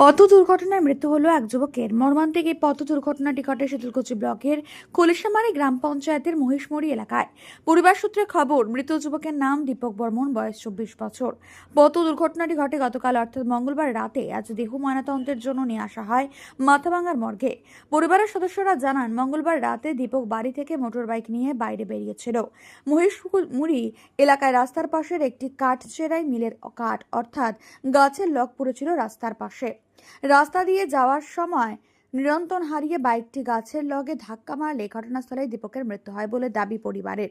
পথ দুর্ঘটনায় মৃত্যু হলো এক যুবকের। মর্মান্তিক এই পথ দুর্ঘটনাটি ঘটে শীতলকুচি ব্লকের কলিশামারি গ্রাম পঞ্চায়েতের মহিষমড়ি এলাকায়। পরিবার সূত্রে খবর, মৃত যুবকের নাম দীপক বর্মন, বয়স চব্বিশ বছর। পথ দুর্ঘটনাটি ঘটে গতকাল, অর্থাৎ মঙ্গলবার রাতে আজ দেহ ময়নাতন্ত্রের জন্য নিয়ে আসা হয় মাথাভাঙ্গার মর্গে। পরিবারের সদস্যরা জানান, মঙ্গলবার রাতে দীপক বাড়ি থেকে মোটরবাইক নিয়ে বাইরে বেরিয়েছিল। মহিষমুড়ি এলাকায় রাস্তার পাশের একটি কাঠ চেরাই মিলের কাঠ, অর্থাৎ গাছের লক পড়েছিল রাস্তার পাশে। রাস্তা দিয়ে যাওয়ার সময় নিয়ন্ত্রণ হারিয়ে বাইকটি গাছের লগে ধাক্কা মারলে ঘটনাস্থলে দীপকের মৃত্যু হয় বলে দাবি পরিবারের।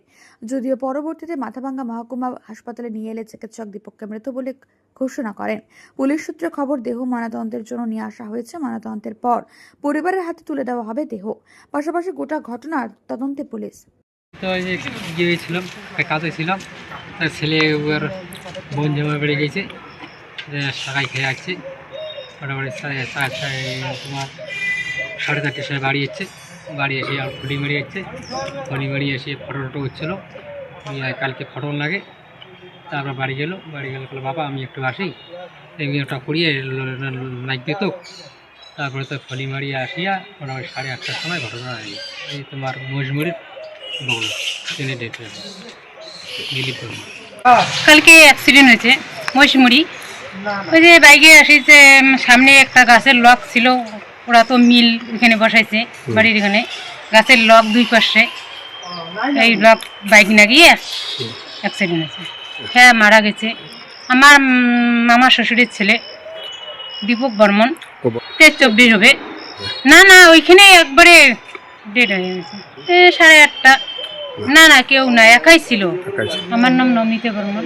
যদিও পরবর্তীতে মাথাভাঙ্গা মহকুমা হাসপাতালে নিয়ে এলে চিকিৎসক দীপককে মৃত বলে ঘোষণা করেন। পুলিশ সূত্রে খবর, দেহ ময়নাতদন্তের জন্য নিয়ে আসা হয়েছে। ময়নাতদন্তের পর পরিবারের হাতে তুলে দেওয়া হবে দেহ। পাশাপাশি গোটা ঘটনার তদন্তে পুলিশ। তো গিয়েছিলাম কাজে ছিলাম। তার ছেলে ওর বোন জামা বেড়ে গেছে। যে শাকাই খেয়ে আসছে। মোটামুটি সাড়ে সাড়ে সাড়ে তোমার সাড়ে চারটের সময় বাড়ি এসছে। বাড়ি এসে আর খুঁড়ি মারি যাচ্ছে খুঁড়ি মারি এসে ফটো টটো হচ্ছিল কালকে ফটো লাগে। তারপর বাড়ি গেল। বাড়ি গেলে বলল বাবা, আমি একটু আসি। এমনি ওটা করিয়ে লাইক দিত। তারপরে তো ফলি মারিয়ে আসিয়া মোটামুটি সাড়ে আটটার সময় ঘটনা হয়। এই তোমার মজমুরির বগল ট্রেনে ডেট কালকে অ্যাক্সিডেন্ট হয়েছে মহিষমুড়ি ওই যে বাইকে আসিছে উম, সামনে একটা গাছের লক ছিল ওরা তো মিল এখানে বসাইছে বাড়ির এখানে। গাছের লক দুই পাশে। এই লক বাইক না গিয়ে অ্যাক্সিডেন্ট হয়েছে হ্যাঁ মারা গেছে। আমার আমার শ্বশুরের ছেলে দীপক বর্মন। তেইশ চব্বিশ হবে। না না ওইখানে একবারে ডেট হয়ে গেছে। সাড়ে আটটা। না না কেউ না একাই ছিল। আমার নাম নমিতা বর্মন।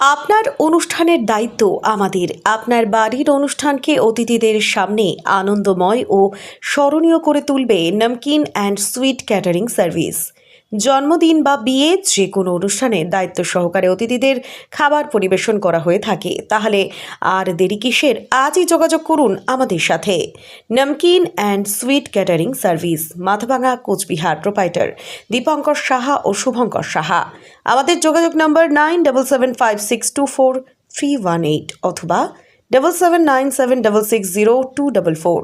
আপনার অনুষ্ঠানের দায়িত্ব আমাদের। আপনার বাড়ির অনুষ্ঠানকে অতিথিদের সামনে আনন্দময় ও স্মরণীয় করে তুলবে Namkeen and sweet catering service. জন্মদিন বা বিয়ে যে কোনো অনুষ্ঠানে দায়িত্ব সহকারে অতিথিদের খাবার পরিবেশন করা হয়ে থাকে। তাহলে আর দেরি কিসের? আজই যোগাযোগ করুন আমাদের সাথে। Namkeen and sweet catering service Mathabhanga Coochbehar. Proprietor Dipankar Saha ও শুভঙ্কর সাহা। আমাদের যোগাযোগ number nine double seven five six two four three one eight অথবা double seven nine seven double six zero two double four